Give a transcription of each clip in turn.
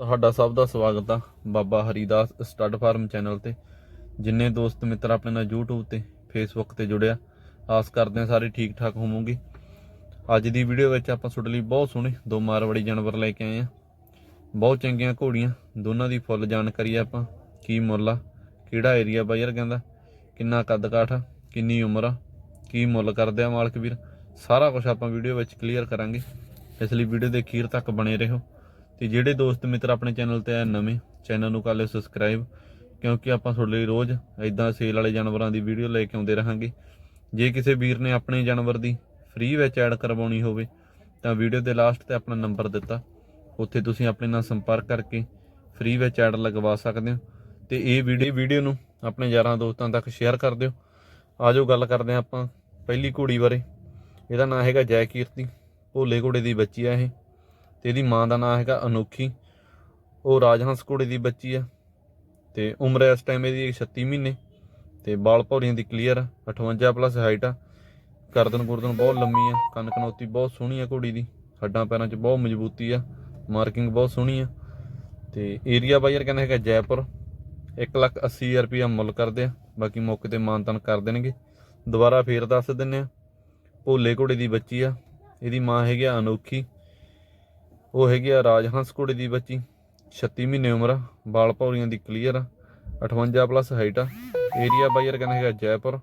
ਤੁਹਾਡਾ ਸਭ ਦਾ ਸਵਾਗਤ ਆ Baba Haridas stud farm channel ਤੇ। ਜਿੰਨੇ ਦੋਸਤ ਮਿੱਤਰ ਆਪਣੇ ਨਾਲ YouTube ਤੇ, Facebook ਤੇ ਜੁੜਿਆ, ਆਸ ਕਰਦੇ ਹਾਂ ਸਾਰੇ ਠੀਕ ਠਾਕ ਹੋਵੋਗੇ। ਅੱਜ ਦੀ ਵੀਡੀਓ ਵਿੱਚ ਆਪਾਂ ਤੁਹਾਡੇ ਲਈ ਬਹੁਤ ਸੋਹਣੇ ਦੋ ਮਾਰਵਾੜੀ ਜਾਨਵਰ ਲੈ ਕੇ ਆਏ ਆ ਬਹੁਤ ਚੰਗੀਆਂ ਘੋੜੀਆਂ, ਦੋਨਾਂ ਦੀ ਫੁੱਲ ਜਾਣਕਾਰੀ ਆਪਾਂ, ਕੀ ਮੁੱਲ ਆ, ਕਿਹੜਾ ਏਰੀਆ ਬਾਈਰ ਕਹਿੰਦਾ, ਕਿੰਨਾ ਕੱਦ ਕਾਠ ਆ, ਕਿੰਨੀ ਉਮਰ ਆ, ਕੀ ਮੁੱਲ ਕਰਦੇ ਆ ਮਾਲਕ ਵੀਰ, ਸਾਰਾ ਕੁਝ ਆਪਾਂ ਵੀਡੀਓ ਵਿੱਚ ਕਲੀਅਰ ਕਰਾਂਗੇ। ਇਸ ਲਈ ਵੀਡੀਓ ਦੇ ਅਖੀਰ ਤੱਕ ਬਣੇ ਰਹੋ। ਤੇ ਜਿਹੜੇ ਦੋਸਤ ਮਿੱਤਰ ਆਪਣੇ ਚੈਨਲ ਤੇ ਆਏ ਨਵੇਂ, ਚੈਨਲ ਨੂੰ ਕਰ ਲਿਓ ਸਬਸਕ੍ਰਾਈਬ ਕਿਉਂਕਿ ਆਪਾਂ ਤੁਹਾਡੇ ਲਈ ਰੋਜ਼ ਇਦਾਂ ਸੇਲ ਵਾਲੇ ਜਾਨਵਰਾਂ ਦੀ ਵੀਡੀਓ ਲੈ ਕੇ ਆਉਂਦੇ ਰਹਾਂਗੇ। ਜੇ ਕਿਸੇ ਵੀਰ ਨੇ ਆਪਣੇ ਜਾਨਵਰ ਦੀ ਫ੍ਰੀ ਵਿੱਚ ਐਡ ਕਰਵਾਉਣੀ ਹੋਵੇ, ਤਾਂ ਵੀਡੀਓ ਦੇ ਲਾਸਟ ਤੇ ਆਪਣਾ ਨੰਬਰ ਦਿੱਤਾ। ਉੱਥੇ ਤੁਸੀਂ ਆਪਣੇ ਨਾਲ ਸੰਪਰਕ ਕਰਕੇ ਫ੍ਰੀ ਵਿੱਚ ਐਡ ਲਗਵਾ ਸਕਦੇ ਹੋ। ਤੇ ਇਹ ਵੀਡੀਓ ਵੀਡੀਓ ਨੂੰ ਆਪਣੇ ਯਾਰਾਂ ਦੋਸਤਾਂ ਤੱਕ ਸ਼ੇਅਰ ਕਰ ਦਿਓ। ਆਜੋ ਗੱਲ ਕਰਦੇ ਹਾਂ ਆਪਾਂ ਪਹਿਲੀ ਘੋੜੀ ਬਾਰੇ। ਇਹਦਾ ਨਾਂ ਹੈਗਾ ਜੈ ਕੀਰਤੀ ਭੋਲੇ ਘੋੜੇ ਦੀ ਬੱਚੀ ਆ ਇਹ। ਤੇ ਇਹਦੀ ਮਾਂ ਦਾ ਨਾਮ ਹੈਗਾ ਅਨੋਖੀ। ਉਹ ਰਾਜਹੰਸ ਘੋੜੇ ਦੀ ਬੱਚੀ ਆ ਤੇ ਉਮਰ ਇਸ ਟਾਈਮ ਇਹਦੀ 36 ਮਹੀਨੇ ਤੇ ਬਾਲ ਭੌਰੀਆਂ ਦੀ ਕਲੀਅਰ 58 ਪਲੱਸ ਹਾਈਟ ਆ। ਗਰਦਨ ਗੁਰਦਨ ਬਹੁਤ ਲੰਮੀ ਆ, ਕੰਨ ਕਨੌਤੀ ਬਹੁਤ ਸੋਹਣੀ ਆ ਘੋੜੀ ਦੀ, ਹੱਡਾਂ ਪੈਰਾਂ 'ਚ ਬਹੁਤ ਮਜ਼ਬੂਤੀ ਆ ਮਾਰਕਿੰਗ ਬਹੁਤ ਸੋਹਣੀ ਆ। ਤੇ ਏਰੀਆ ਬਾਈਰ ਕਹਿੰਦਾ ਹੈਗਾ ਜੈਪੁਰ 180000 ਰੁਪਇਆ ਮੁੱਲ ਕਰਦੇ ਆ, ਬਾਕੀ ਮੌਕੇ ਤੇ ਮਾਨਤਨ ਕਰ ਦੇਣਗੇ। ਦੁਬਾਰਾ ਫੇਰ ਦੱਸ ਦਿੰਨੇ ਆ, ਭੋਲੇ ਘੋੜੇ ਦੀ ਬੱਚੀ ਆ, ਇਹਦੀ ਮਾਂ ਹੈਗੀ ਆ ਅਨੋਖੀ। ਉਹ ਹੈਗੀ ਆ ਰਾਜਹੰਸ ਘੋੜੇ ਦੀ ਬੱਚੀ 36 ਮਹੀਨੇ ਉਮਰ ਆ ਬਾਲ ਭੌਰੀਆਂ ਦੀ ਕਲੀਅਰ ਆ 58 ਪਲੱਸ ਹਾਈਟ ਆ ਏਰੀਆ ਬਾਈਰ ਕਹਿੰਦਾ ਹੈਗਾ ਜੈਪੁਰ,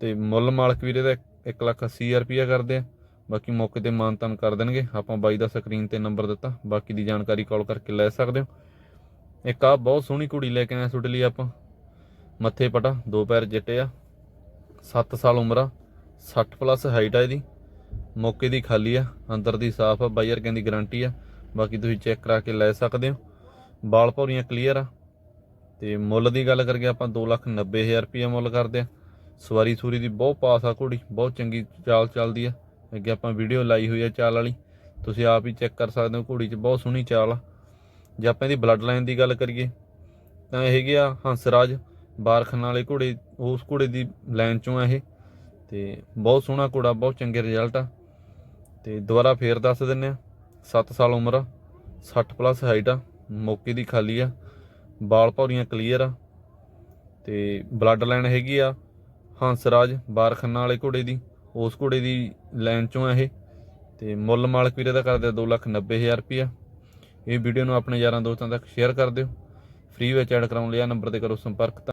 ਤੇ ਮੁੱਲ ਮਾਲਕ ਵੀਰੇ ਦਾ 180000 ਰੁਪਇਆ ਕਰਦੇ ਆ, ਬਾਕੀ ਮੌਕੇ ਤੇ ਮਾਨਤਨ ਕਰ ਦੇਣਗੇ, ਆਪਾਂ ਬਾਈ ਦਾ ਸਕਰੀਨ ਤੇ ਨੰਬਰ ਦਿੱਤਾ, ਬਾਕੀ ਦੀ ਜਾਣਕਾਰੀ ਕਾਲ ਕਰਕੇ ਲੈ ਸਕਦੇ ਹੋ। ਇੱਕ ਆ ਬਹੁਤ ਸੋਹਣੀ ਕੁੜੀ ਲੈ ਕੇ ਆਇਆ ਤੁਹਾਡੇ ਲਈ ਆਪਾਂ, ਮੱਥੇ ਪਟਾ, ਦੋ ਪੈਰ ਜੱਟੇ ਆ 7 ਸਾਲ ਉਮਰ ਆ 60 ਪਲੱਸ ਹਾਈਟ ਆ ਇਹਦੀ ਮੌਕੇ ਦੀ ਖਾਲੀ ਆ, ਅੰਦਰ ਦੀ ਸਾਫ਼ ਆ ਬਾਈਰ ਕਹਿੰਦੀ ਗਾਰੰਟੀ ਆ। ਬਾਕੀ ਤੁਸੀਂ ਚੈੱਕ ਕਰਾ ਕੇ ਲੈ ਸਕਦੇ ਹੋ। ਬਾਲ ਭੌਰੀਆਂ ਕਲੀਅਰ ਆ। ਤੇ ਮੁੱਲ ਦੀ ਗੱਲ ਕਰੀਏ, ਆਪਾਂ 290000 ਰੁਪਏ ਮੁੱਲ ਕਰਦੇ ਆ। ਸਵਾਰੀ ਸੂਰੀ ਦੀ ਬਹੁਤ ਪਾਸ ਆ ਘੋੜੀ, ਬਹੁਤ ਚੰਗੀ ਚਾਲ ਚੱਲਦੀ ਆ। ਅੱਗੇ ਆਪਾਂ ਵੀਡੀਓ ਲਾਈ ਹੋਈ ਆ ਚਾਲ ਵਾਲੀ। ਤੁਸੀਂ ਆਪ ਹੀ ਚੈੱਕ ਕਰ ਸਕਦੇ ਹੋ, ਘੋੜੀ 'ਚ ਬਹੁਤ ਸੋਹਣੀ ਚਾਲ ਆ। ਜੇ ਆਪਾਂ ਇਹਦੀ ਬਲੱਡ ਲਾਈਨ ਦੀ ਗੱਲ ਕਰੀਏ, ਤਾਂ ਇਹ ਹੈਗੇ ਆ ਹੰਸਰਾਜ ਬਾਰਖਨ ਵਾਲੇ ਘੋੜੇ, ਉਸ ਘੋੜੇ ਦੀ ਲਾਈਨ ਚੋਂ ਆ ਇਹ। ਤੇ ਬਹੁਤ ਸੋਹਣਾ ਘੋੜਾ, ਬਹੁਤ ਚੰਗੇ ਰਿਜ਼ਲਟ ਆ। ਤੇ ਦੁਬਾਰਾ ਫੇਰ ਦੱਸ ਦਿੰਨੇ ਆ 7 ਸਾਲ ਉਮਰ ਆ 60 ਪਲੱਸ ਹਾਈਟ ਆ, ਮੌਕੇ ਦੀ ਖਾਲੀ ਆ, ਬਾਲ ਭੌਰੀਆਂ ਕਲੀਅਰ ਆ, ਤੇ ਬਲੱਡ ਲਾਈਨ ਹੈਗੀ ਆ ਹੰਸਰਾਜ ਬਾਰਖੰਨਾ ਵਾਲੇ ਘੋੜੇ ਦੀ, ਉਸ ਘੋੜੇ ਦੀ ਲਾਈਨ ਚੋਂ ਆ ਇਹ, ਤੇ ਮੁੱਲ ਮਾਲਕ ਵੀਰੇ ਦਾ ਕਰਦੇ 290000 ਰੁਪਇਆ। ਇਹ ਵੀਡੀਓ ਨੂੰ ਆਪਣੇ ਯਾਰਾਂ ਦੋਸਤਾਂ ਤੱਕ ਸ਼ੇਅਰ ਕਰ ਦਿਓ ਫ੍ਰੀ ਵਿੱਚ ਐਡ ਕਰਾਉਣ ਲਈ ਆ ਨੰਬਰ ਤੇ ਕਰੋ ਸੰਪਰਕ